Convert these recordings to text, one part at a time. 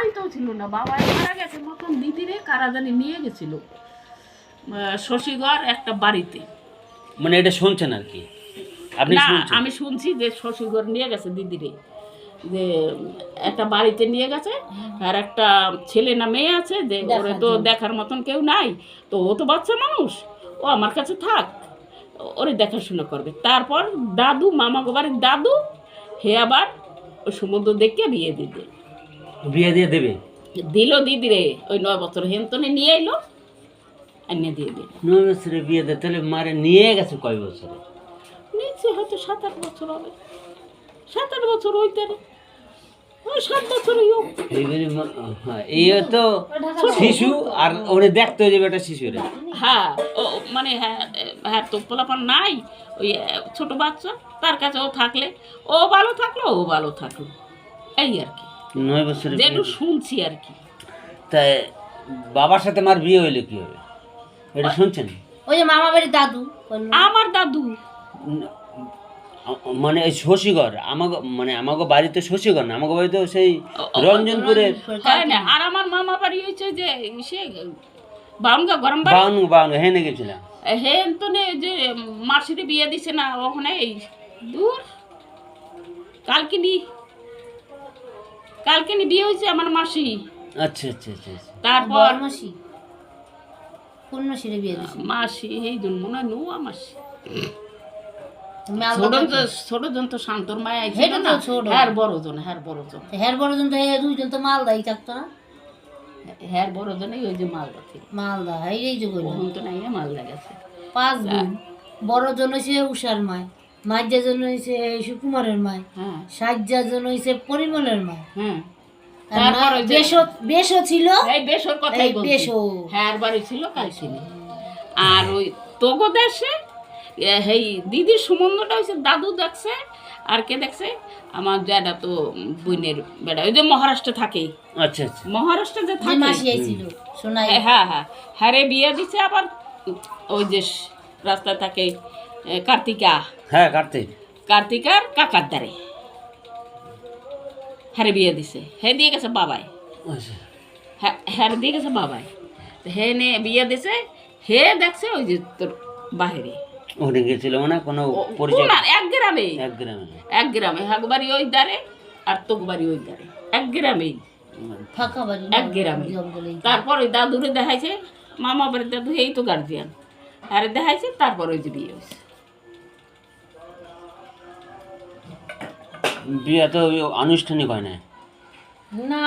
বাড়িতেও ছিল না বাবা মারা গেছে মতন দিদিরে কারা জানি নিয়ে গেছিল। শশীগড় একটা বাড়িতে। মানে এটা শুনছেন আর কি? আপনি না আমি শুনছি যে শশীগড় নিয়ে গেছে দিদিরে। যে একটা বাড়িতে নিয়ে গেছে আর একটা ছেলে না মেয়ে আছে যে ওরে তো দেখার মতন কেউ নাই। তো ও তো বাচ্চা মানুষ ও আমার কাছে থাক ওরে দেখাশোনা করবে। তারপর দাদু মামা বাড়ির দাদু হে আবার ওই সমুদ্র দেখে বিয়ে দিতে বিয়ে দিয়ে দেবে? দিল দিদিরে ওই নয় বছর হেন্তনে নিয়ে এলো এনে দিয়ে দিল। নয় বছরে বিয়ে দেয় তাহলে মারে নিয়ে গেছে কয় বছরে? নিচ্ছে হয়তো সাত আট বছর হবে। সাত আট বছর হইতে। ওই সাত বছরই হোক। হ্যাঁ, এই তো শিশু আর ওরে দেখতে হয়ে যাবে একটা শিশুরে। হ্যাঁ ও মানে হ্যাঁ হ্যাঁ তো পোলাপান নাই ওই ছোট বাচ্চা তার কাছে ও থাকলে ও ভালো থাকল ও ভালো থাকল এই আর কি। নয় বছরে যে একটু শুনছি আর কি। তাই বাবার সাথে মার বিয়ে হইলে কি হবে এটা শুনছেন? ওই যে মামা বাড়ির দাদু। আমার দাদু। মানে এই শশীগড় আমাকে মানে আমাকে বাড়িতে শশীগড় না আমাকে বাড়িতে সেই রঞ্জনপুরের না আর আমার মামা বাড়ি হয়েছে যে সে বাউনগা গরম বাড়ি? বাউন বাউন হেনে গেছিলাম। হেন তো নে যে মার্সিতে বিয়ে দিছে না ওখানে এই দূর। কালকিনি কালকিনি বিয়ে হয়েছে আমার মাসি। আচ্ছা আচ্ছা আচ্ছা আচ্ছা। তারপর মাসি কোন মাসিরে বিয়ে দিছে মাসি এই জন মনে হয় নোয়া মাসি। ছোট তো জন তো শান্তর মায়া ছিল হেটা তো ছোট। হ্যার বড় জন হ্যার বড় জন হের বড় জন তো হে দুইজন তো মালদাই থাকতো না? হ্যার বড় ওই যে মালদা মালদা এই এই যে কইলো তো নাই মালদা গেছে। পাঁচ বড় জন হইছে উষার মায়। মাঝা জন হইছে সুকুমারের মায় হ্যাঁ। সাজ্জা জন হইছে পরিমলের মায় হ্যাঁ। আর ওই যে- বেশও বেশও ছিল। এই বেশর কথাই এই বলছি। বেশও। হ্যার বাড়ি ছিল আর ওই তোগো দেশে এ, হেই দিদির সম্বন্ধটা হয়েছে দাদু দেখছে আর কে দেখছে? আমার জ্যাডা তো বোনের বেড়া। ওই যে মহারাষ্ট্রে থাকে আচ্ছা আচ্ছা। মহারাষ্ট্রে যে থাকে। মাসি আইছিল শোনাই এ, হ্যাঁ হ্যাঁ হ্যারে বিয়ে দিছে আবার। ওই যে রাস্তায় থাকে কার্তিকা। হ্যাঁ কার্তিক। কার্তিকার কাকার দ্বারে। হ্যারে বিয়ে দিছে। হে দিয়ে গেছে বাবাই। আচ্ছা। হ্যাঁ দিয়ে গেছে বাবাই। হে নে বিয়ে দিছে। হে দেখছে ওই যে তোর বাহিরে। ওখানে গেছিল মানে কোনো পরিচয় এক গ্রামে। এক গ্রামে। এক গ্রামে। হাকবাড়ি ওই দ্বারে আর তোকবাড়ি ওই দ্বারে। এক গ্রামেই। ফাঁকা বাড়ি এক গ্রামে। তারপর ওই দাদুরে দেখাইছে। মামা বাড়ির দাদু এই তো গার্জিয়ান আরে দেখাইছে তারপর ওই যে বিয়ে হয়েছে বিয়ে তো আনুষ্ঠানিক হয় না। না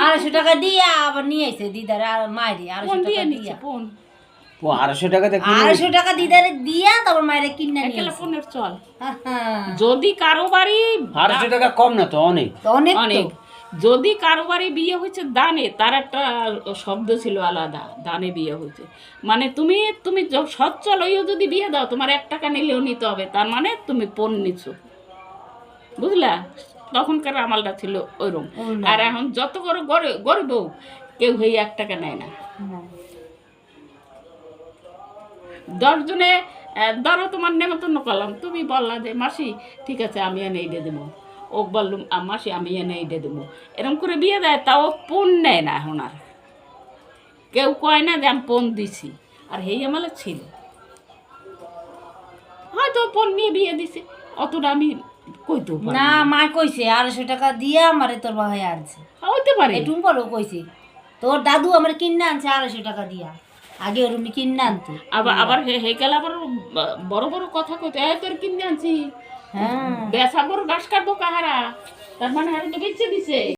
আড়াইশো টাকা দিয়া আবার নিয়ে আইছে দিদারে আর মায়েরে আড়াইশো টাকা দিয়া। ফোন। ও আড়াইশো টাকাতে আড়াইশো টাকা দিদারে দিয়া তারপর মায়েরে কিনে নিয়ে ফোনের চল। যদি কারও বাড়ি আড়াইশো টাকা কম না তো অনেক। অনেক অনেক। যদি কারও বাড়ি বিয়ে হয়েছে দানে তার একটা শব্দ ছিল আলাদা দানে বিয়ে হয়েছে। মানে তুমি তুমি সচ্ছল হইও যদি বিয়ে দাও তোমার এক টাকা নিলেও নিতে হবে তার মানে তুমি পণ নিচ্ছ বুঝলা? তখনকার আমালটা ছিল ওইরকম। আর এখন যত করে গরিব কেউ হয়ে এক টাকা নেয় না। না। দশজনে ধরো তোমার নেমন্তন্ন করলাম। তুমি বললা যে মাসি ঠিক আছে আমি এনে এইটা দেবো। ও বললুম "আ, মাসি আমি এনে এইটা দেবো। এরকম করে বিয়ে দেয় তাও পণ নেয় না এখন আর। কেউ কয় না যে আমি পণ দিছি। আর হেই আমালে ছিল। হয়তো পণ নিয়ে বিয়ে দিছে অতটা আমি কইতেও পারি না মা কইছে আড়াইশো টাকা দিয়া আমারে তোর ভাই আনছে। হইতে পারে। এটুম টুম্পলও কইছে তোর দাদু আমার কিনে আনছে আড়াইশো টাকা দিয়া। আগে ওর উনি কিনে আনতো। আবার আবার হে গেল আবার বড় বড় কথা কইতে এ তোর কিনে আনছি। হ্যাঁ। বেসা গরু ঘাস কাটবো কাহারা? তার মানে হারে তো বেচে দিছে।